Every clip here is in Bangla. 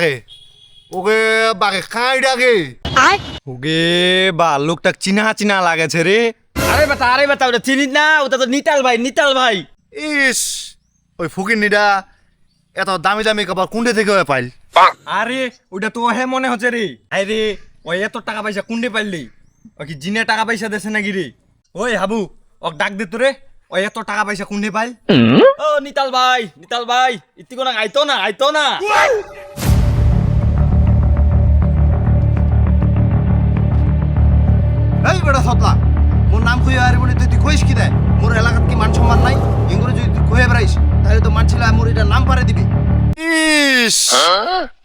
ডাকে ওকে বাকে কাই ডাকে ওগে বা লোকটা চিনা চিনা লাগেছে রে। আরে বেটা আরে বেটা ওটা চিনিস না? ওটা তো নিতাল ভাই নিতাল ভাই। ইস ওই ফকির নিডা এত দামি দামি কাপড় কুন্ডে থেকে ওই পাইল। আরে ওটা তো হে মনে হচ্ছে রে। আরে রে ওই এত টাকা পয়সা কুন্ডে পাইলি। ও কি জিনে টাকা পয়সা দেছে নাকি রে? ওই হাবু ওক ডাক দে তো রে ওই এত টাকা পয়সা কুন্ডে পাইল। ও নিতাল ভাই নিতাল ভাই ইতি কোনো আইতো না আইতো না।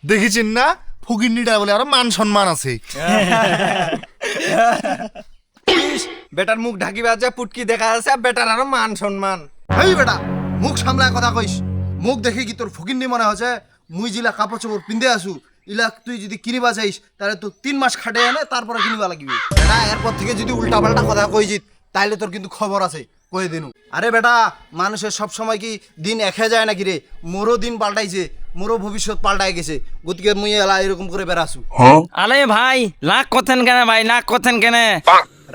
দেখেছেন না? ফকির নিডা বলে আরও মান সম্মান আছে। বেটার মুখ ঢাকিবা আছে পুটকি দেখা আছে আর বেটার আরও মান সম্মান। এই বেটা মুখ সামলায় কথা কইস। মুখ দেখে কি তোর ফকিন্নি মনে হচ্ছে? মুই জিলা কাপড় চোপড় পিন্ধে আসু। ইলা তুই যদি কিনিবা চাইস তাহলে তো তিন মাস খাটে আনে তারপরে কিনিবা লাগবে। বেটা এরপর থেকে যদি উল্টা পাল্টা কথা কইছিস তাইলে তোর কিন্তু খবর আছে। কয়ে দিনু। আরে বেটা মানুষের সব সময় কি দিন একে যায় নাকি রে? মোরও দিন পাল্টাইছে। মোরও ভবিষ্যৎ পাল্টাই গেছে। গতিকে মুই এলা এরকম করে বেড়াছু আরে ভাই লাখ কথেন কেন ভাই? লাখ কথেন কেন?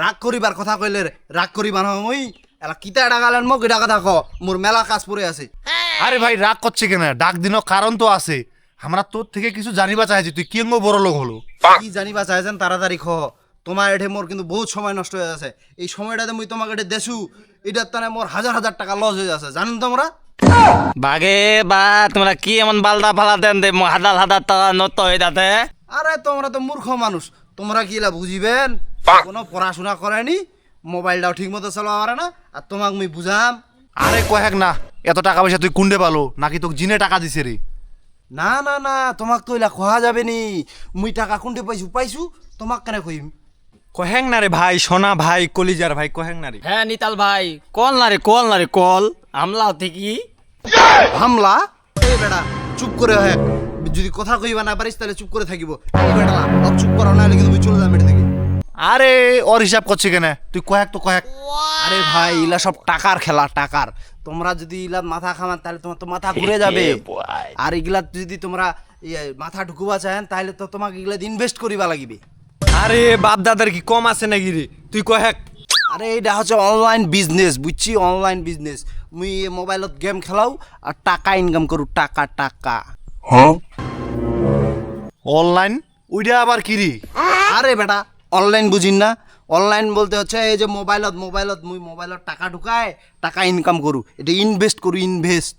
রাগ করিবার কথা কইলে রাগ করিবার মুই এলা কিতা ডাকালেন মোক এটা কথা ক মোর মেলা কাজ পড়ে আছে। আরে ভাই রাগ করছে কেন? ডাক দিন কারণ তো আছে। আমরা তোর থেকে কিছু জানিবা চাইছি তুই কেঙ্গ বড় লোক হলো? কি জানিবা চাইছেন তাড়াতাড়ি খ তোমার এঠে মোর কিন্তু বহুত সময় নষ্ট হয়ে আছে। এই সময়টাতে মুই তোমাকে এঠে দেছু এটার তানে মোর হাজার হাজার টাকা লস হয়ে আছে। জানেন তোমরা বাগে বা তোমরা কি এমন বালদা ফালা দেন দে হাদাল হাদার টাকা নত হয়ে যাতে আরে তোমরা তো মূর্খ মানুষ। তোমরা কি এলা বুঝিবেন? কোনো পড়াশোনা করেনি? মোবাইলটাও ঠিক মতো চালাতে পারে না? আর তোমাক মুই বুঝাম। আরে কহেক না এত টাকা পয়সা তুই কুন্ডে পালো নাকি তোকে জিনে টাকা দিছে রে? না না না তোমাক তো এলা কহা যাবে নি? মুই টাকা কুন্ডে পাইছু পাইছু তোমাক কেন কইম? কহেং না রে ভাই সোনা ভাই কলিজার ভাই কহেং না রে? হ্যাঁ নিতাল ভাই কল না রে কল না রে কল। আমলা থেকে হামলা? এই বেটা চুপ করে হয় যদি কথা কইবা না পারিস তাহলে চুপ করে থাকিব। এই বেটা অত চুপ করা না হলে কিন্তু চলে যাম এটা থেকে আরে ওর হিসাব করছে কেন? তুই কয়েক তো কয়েক। আরে ভাই ইলা সব টাকার খেলা টাকার। তোমরা যদি ইলা মাথা খামান তাহলে তোমার তো মাথা ঘুরে যাবে। আর এগুলা যদি তোমরা ইয়ে, মাথা ঢুকুবা চাহেন তাহলে তো তোমাকে এগুলা ইনভেস্ট করিবা লাগিবে। আরে বাপ দাদার কি কম আছে নাকি রে? তুই কহেক আরে এটা হচ্ছে অনলাইন বিজনেস বুঝছি? অনলাইন বিজনেস মুই মোবাইলত গেম খেলাও আর টাকা ইনকাম করু টাকা টাকা। অনলাইন? ওইটা আবার কি রে? আরে বেটা অনলাইন বুঝিন না। অনলাইন বলতে হচ্ছে এই যে মোবাইলত মোবাইলত মুই মোবাইলত টাকা ঢুকায় টাকা ইনকাম করু এটা ইনভেস্ট করু ইনভেস্ট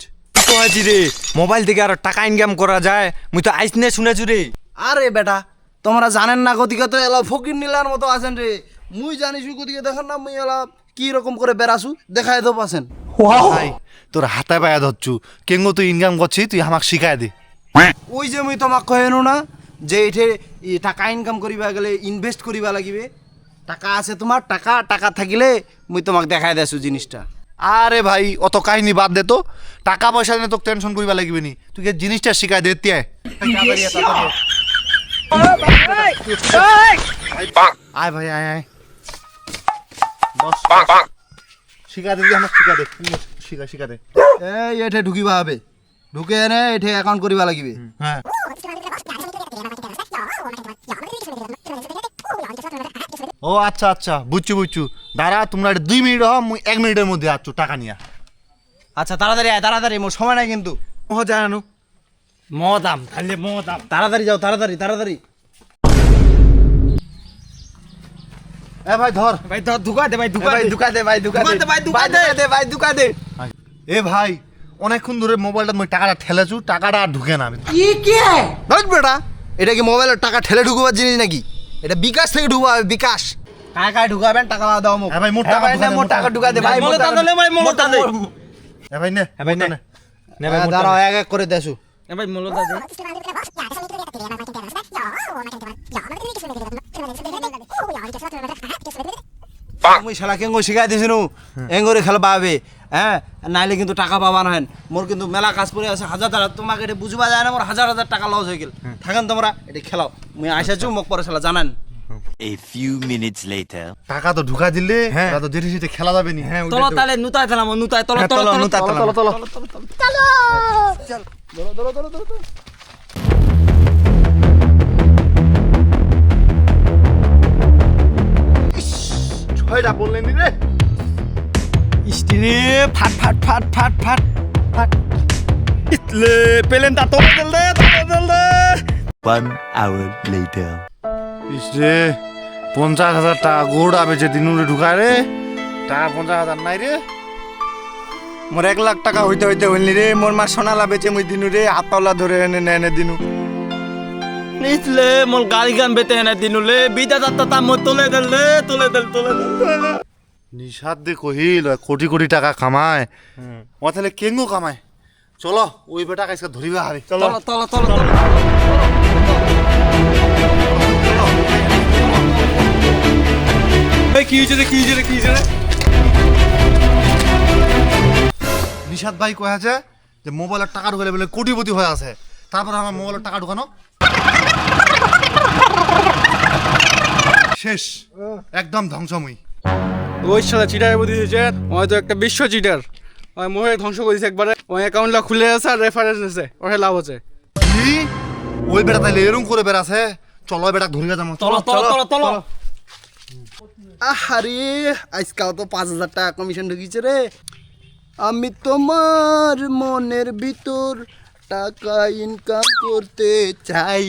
তো আছি রে? মোবাইল থেকে আর টাকা ইনকাম করা যায়। মুই তো আইস নে শুনেছু রে। আরে বেটা তোমরা জানেন না গতিকে তো এলা ফকির নীলার মতো আছেন রে। মুই জানিছু গতিকে দেখেন না মুই এলা কি রকম করে বেড়াছু দেখায় দেব আছেন। ভাই তোর হাতে পায়া ধরছু কেঙ্গ তুই ইনকাম করছিস তুই আমাকে শিখাই দে ওই যে মুই তোমাক কহেনু না যে এঠে ই টাকা ইনকাম করিবা গেলে ইনভেস্ট করিবা লাগিবে টাকা আছে তোমার টাকা টাকা থাকিলে মুই তোমাক দেখাই দেছু জিনিসটা আরে ভাই অত কাহিনী বাদ দে তো টাকা পয়সা নিয়ে তোকে টেনশন করিবা লাগিবে নি তুই কে জিনিসটা শিখাই দে তিয়াই আয় ভাই আয় আয় বস শিখা দে আমাকে শিখা দে শিখা শিখা এই এঠে ঢুকিবা হবে। ঢুকে এনে এঠে অ্যাকাউন্ট করিবা লাগিবে। হ্যাঁ ও আচ্ছা আচ্ছা বুঝছু বুঝছু। দাঁড়া তোমরা দুই মিনিট হও মুই এক মিনিটের মধ্যে আসছো টাকা নিয়া। আচ্ছা তাড়াতাড়ি আয় তাড়াতাড়ি মোর সময় নাই কিন্তু। ও জানো মদাম তাহলে মদাম তাড়াতাড়ি যাও তাড়াতাড়ি তাড়াতাড়ি। এ ভাই ধর। ভাই তো ঢুকা দে ভাই ঢুকা ভাই দে। দুকা দে ভাই ঢুকা দে। ভাই ঢুকা দে। ভাই দুকা দে। এ ভাই অনেকক্ষণ ধরে মোবাইলটা মই টাকাটা ঠেলেছু টাকাটা আর ঢুকে না কি কে? বেটা। এটা কি মোবাইলের টাকা ঠেলে ঢুকবার জিনিস নাকি? এটা বিকাশ থেকে ঢুকবা বিকাশ। কায় কায় ঢুকাবেন টাকা দাও মোক। ভাই মোট টাকা ঢুকা মোট টাকা ঢুকা দে ভাই মোর টাকা দে ভাই মোর টাকা দে। এ ভাই নে ভাই নে। নে ভাই, মোট দাঁড়াও এক এক করে দেছু ভাই মোর টাকা দে মুই শালা কেঙ্গো শিখাই দিছিনু এঙ্গোরে খেলবা হবে হ্যাঁ নাইলে কিন্তু টাকা পাবা নহেন মোর কিন্তু মেলা কাজ পড়ে আছে হাজার হাজার তোমাকে এটা বুঝবা যায় না মোর হাজার হাজার টাকা লস হয়ে গেল থাকেন তোমরা এটা খেলাও মুই আইসাছু মোক পরে শালা জানান A few minutes later. কাকা তো ঢুকা দিলে হ্যাঁ। তো জেঠি সেটা খেলা যাবে নি। হ্যাঁ তলো তালে নুতায় তালাম নুতায় তলো তলো তলো তলো তলো তলো তলো চল! ছয়টা বললেন রে। ইস্তিরে ফাট ফাট ফাট ফাট ফাট ফাট। ইতলে পেলেন তা তোলে দে তোলে দে। One hour later. İşte পঞ্চাশ হাজার টাকা গোড়া বেচে দিনুরে ঢুকায় রে। টাকা পঞ্চাশ হাজার নাই রে। মোর এক লাখ টাকা হইতে হইতে হইলি রে। মোর মা সোনা লাভেছে মুই দিনু রে। পাওলা ধরে এনে নে এনে দিনু। নিচলে মোর গাড়ি গান বেতে এনে দিনু লে। বিদা দাত্তা তা মই তুলে দিল রে তুলে দিল তুলে দিল নিষাদ দে কহিল কোটি কোটি টাকা কামায়। ও তাহলে কেঙ্গো কামায়? চলো ওই বেটা কাছে ধরিবা হারে। চলো তল চলো তল এই কি হইছে রে কি হইছে রে কি হইছে রে? নিষাদ ভাই কয়ে আছে যে মোবাইলের টাকা ঢুকালে বলে কোটিপতি হয়ে আছে। তারপর আমার মোবাইলের টাকা ঢুকানো। শেষ। একদম ধ্বংসময়ী। ওই শালা চিটার বুদ্ধি দিয়েছে ওই তো একটা বিশ্ব চিটার ওই মোহে ধ্বংস করে দিয়েছে একবারে। ওই অ্যাকাউন্টটা খুলে আছে আর রেফারেন্স নিছে। ওর লাভ আছে। কি? ওই বেটা তাইলে এরম করে বেড়াছে। চলো বেটা ধরিয়া যাব। তল তল তল তল আহারে, আজকাল তো পাঁচ হাজার টাকা কমিশন ঢুকিয়েছে রে। আমি তোমার মনের ভিতর টাকা ইনকাম করতে চাই।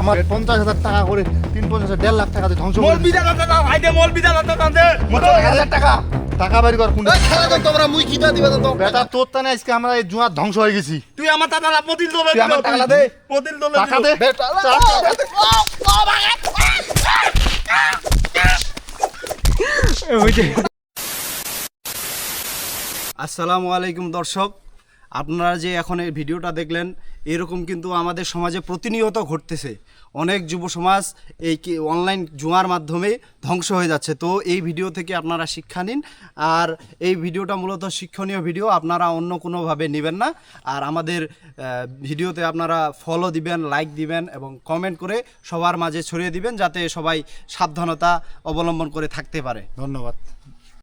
আমার পঞ্চাশ হাজার টাকা করে হাজার, দেড় লাখ টাকা দিয়ে ধ্বংস করে দিছে। বিদা দাদা দাও ভাই মোর বিদা দাদা দাও দে মোট এক হাজার টাকা। টাকা বাড়ি কর কোন খেলা তো তোমরা মুই কিটা দিবে তো বেটা তোর তানে আজকে আমরা এই জুয়ার ধ্বংস হয়ে গেছি। তুই আমার টাকা পতিল দলে তুই আমার টাকা দে। পতিল দলে টাকা দে। বেটা, আসসালামু আলাইকুম দর্শক আপনারা যে এখন এই ভিডিওটা দেখলেন এরকম কিন্তু আমাদের সমাজে প্রতিনিয়ত ঘটতেছে। অনেক যুব সমাজ এই অনলাইন জুয়ার মাধ্যমে ধ্বংস হয়ে যাচ্ছে। তো এই ভিডিও থেকে আপনারা শিক্ষা নিন। আর এই ভিডিওটা মূলত শিক্ষণীয় ভিডিও আপনারা অন্য কোনোভাবে নেবেন না। আর আমাদের ভিডিওতে আপনারা ফলো দিবেন লাইক দিবেন এবং কমেন্ট করে সবার মাঝে ছড়িয়ে দিবেন যাতে সবাই সাবধানতা অবলম্বন করে থাকতে পারে। ধন্যবাদ।